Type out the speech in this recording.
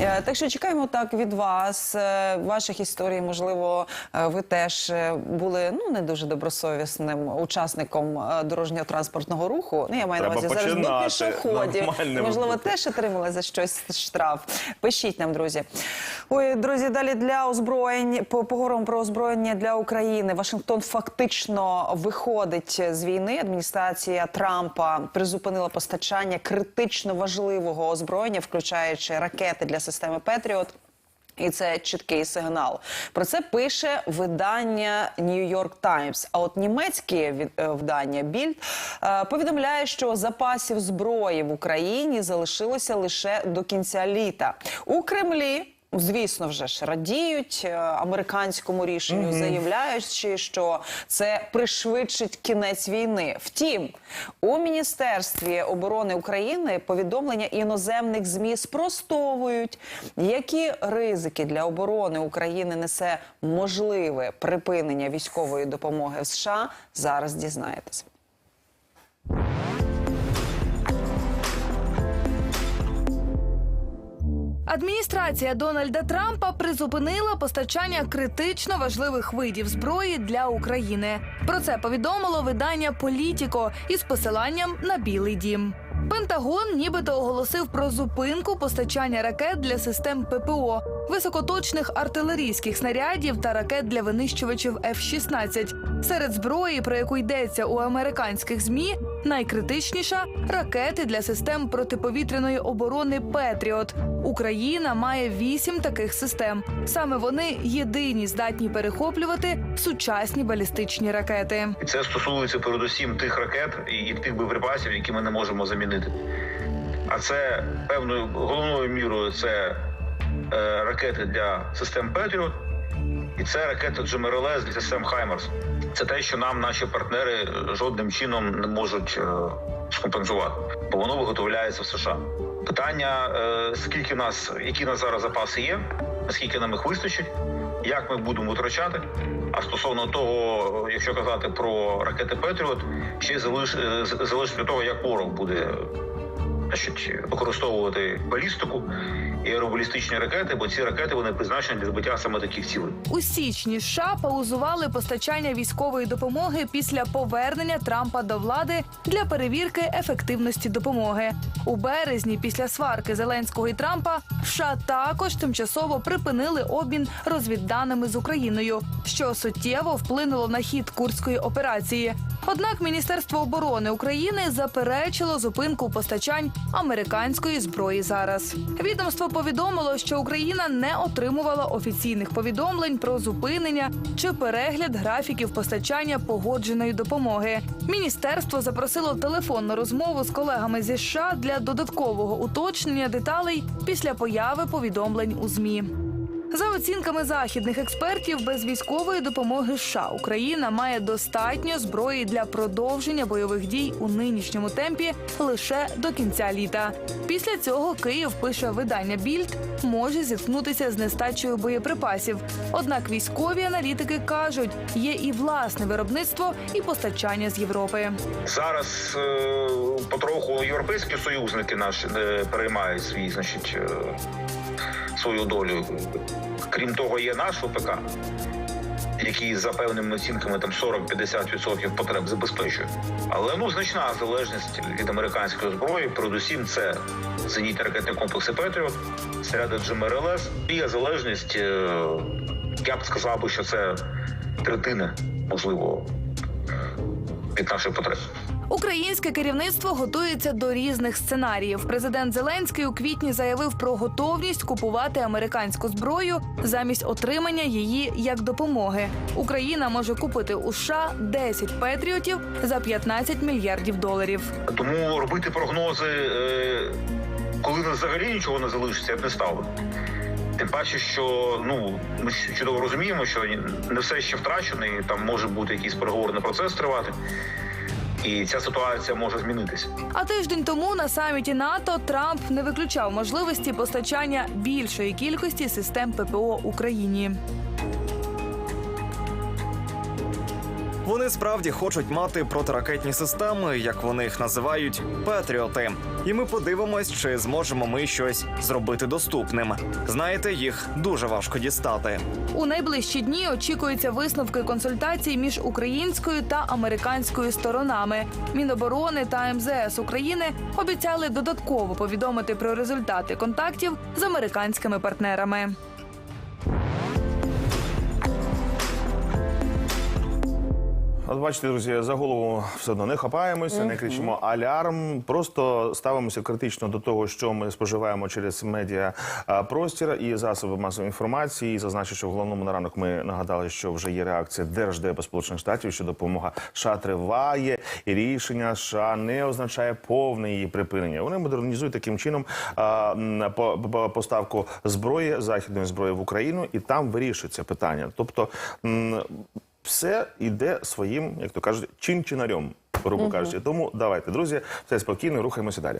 Е, Так що чекаємо так від вас, е, ваших історій. Можливо, е, ви теж були ну не дуже добросовісним учасником дорожнього транспортного руху. Ну я маю на увазі зараз до пішоходів. Можливо, бути. теж отримали за щось штраф. Пишіть нам, друзі. Ой, друзі, далі для озброєнь по- поговоримо про озброєння для України. Вашингтон фактично виходить з війни. Адміністрація Трампа призупинила постачання критично важливого озброєння, включаючи ракети для системи Петріот. І це чіткий сигнал. Про це пише видання New York Times. А от німецьке видання Bild е, повідомляє, що запасів зброї в Україні залишилося лише до кінця літа. У Кремлі. Звісно, вже ж радіють е, американському рішенню, заявляючи, що це пришвидшить кінець війни. Втім, у міністерстві оборони України повідомлення іноземних змі спростовують, які ризики для оборони України несе можливе припинення військової допомоги в США. Зараз дізнаєтесь. Адміністрація Дональда Трампа призупинила постачання критично важливих видів зброї для України. Про це повідомило видання Політіко із посиланням на Білий Дім. Пентагон нібито оголосив про зупинку постачання ракет для систем ППО, високоточних артилерійських снарядів та ракет для винищувачів F-16. Серед зброї, про яку йдеться у американських змі, найкритичніша ракети для систем протиповітряної оборони Петріот. Україна має вісім таких систем. Саме вони єдині здатні перехоплювати сучасні балістичні ракети. Це стосується передусім тих ракет і, тих боєприпасів, які ми не можемо замінити. А це певною головною мірою це е, ракети для систем Петріот, і це ракети GMRLS для систем Хаймерс. Це те, що нам наші партнери жодним чином не можуть е, скомпенсувати, бо воно виготовляється в США. Питання: е, скільки нас, які нас зараз запаси є, наскільки нам їх вистачить, як ми будемо витрачати. А стосовно того, якщо казати про ракети Петріот, ще залиш, е, з- залежить від того, як ворог буде значить, використовувати балістику і аеробалістичні ракети, бо ці ракети вони призначені для збиття саме таких цілей. У січні США паузували постачання військової допомоги після повернення Трампа до влади для перевірки ефективності допомоги. У березні, після сварки Зеленського і Трампа, США також тимчасово припинили обмін розвідданими з Україною, що суттєво вплинуло на хід курської операції. Однак Міністерство оборони України заперечило зупинку постачань американської зброї зараз. Відомство повідомило, що Україна не отримувала офіційних повідомлень про зупинення чи перегляд графіків постачання погодженої допомоги. Міністерство запросило телефонну розмову з колегами зі США для додаткового уточнення деталей після появи повідомлень у змі. За оцінками західних експертів, без військової допомоги США Україна має достатньо зброї для продовження бойових дій у нинішньому темпі лише до кінця літа. Після цього Київ пише видання Більд може зіткнутися з нестачею боєприпасів. Однак військові аналітики кажуть, є і власне виробництво і постачання з Європи. Зараз е, потроху європейські союзники наші е, переймають свій, значить, е, свою долю. Крім того, є наш ОПК, який за певними оцінками там 40-50% потреб забезпечує. Але ну значна залежність від американської зброї. Передусім, це зенітні ракетні комплекси Петріот, снаряди GMRLS. І є залежність. е, Я б сказав що це третина, можливо, від наших потреб. Українське керівництво готується до різних сценаріїв. Президент Зеленський у квітні заявив про готовність купувати американську зброю замість отримання її як допомоги. Україна може купити у США 10 петріотів за 15 мільярдів доларів. Тому робити прогнози, е, коли нас взагалі нічого не залишиться, я б не став. Тим паче, що ну ми чудово розуміємо, що не все ще втрачено, і там може бути якийсь переговорний процес тривати. І ця ситуація може змінитися. А тиждень тому на саміті НАТО Трамп не виключав можливості постачання більшої кількості систем ППО Україні. Вони справді хочуть мати протиракетні системи, як вони їх називають, патріоти. І ми подивимось, чи зможемо ми щось зробити доступним. Знаєте, їх дуже важко дістати. У найближчі дні очікуються висновки консультацій між українською та американською сторонами. Міноборони та МЗС України обіцяли додатково повідомити про результати контактів з американськими партнерами. Бачите, друзі, за голову все одно не хапаємося, не кричимо алярм. Просто ставимося критично до того, що ми споживаємо через медіа а, простір і засоби масової інформації. І зазначу, що в головному на ранок ми нагадали, що вже є реакція Держдепу Сполучених Штатів, що допомога США триває, і рішення США не означає повне її припинення. Вони модернізують таким чином а, по- по- поставку зброї західної зброї в Україну, і там вирішується питання. Тобто. Все йде своїм, як то кажуть, чин-чинарем, грубо кажучи. Тому давайте, друзі, все спокійно, рухаємося далі.